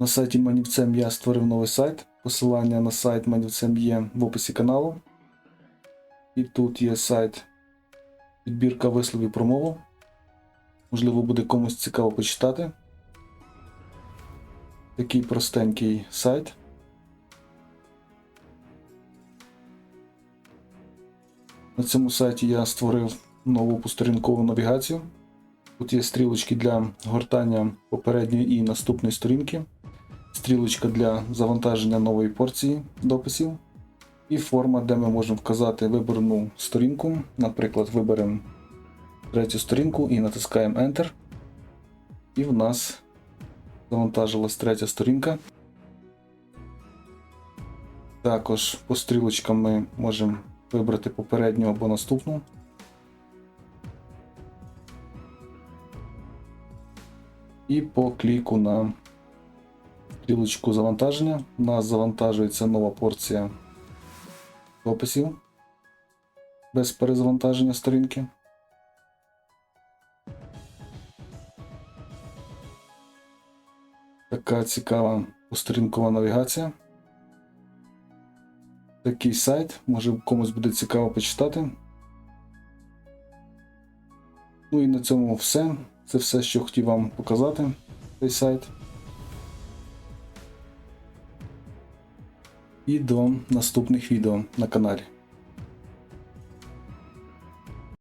На сайті Манівцем я створив новий сайт. Посилання на сайт Манівцем є в описі каналу. І тут є сайт підбірка висловів про мову. Можливо, буде комусь цікаво почитати. Такий простенький сайт. На цьому сайті я створив нову посторінкову навігацію. Тут є стрілочки для гортання попередньої і наступної сторінки, стрілочка для завантаження нової порції дописів і форма, де ми можемо вказати вибрану сторінку. Наприклад, виберемо третю сторінку і натискаємо Enter. І в нас завантажилась третя сторінка. Також по стрілочкам ми можемо вибрати попередню або наступну. І по кліку на стрілочку завантаження у нас завантажується нова порція дописів без перезавантаження сторінки. Така цікава посторінкова навігація. Такий сайт, може комусь буде цікаво почитати. Ну і на цьому все. Це все, що хотів вам показати цей сайт. І до наступних відео на каналі.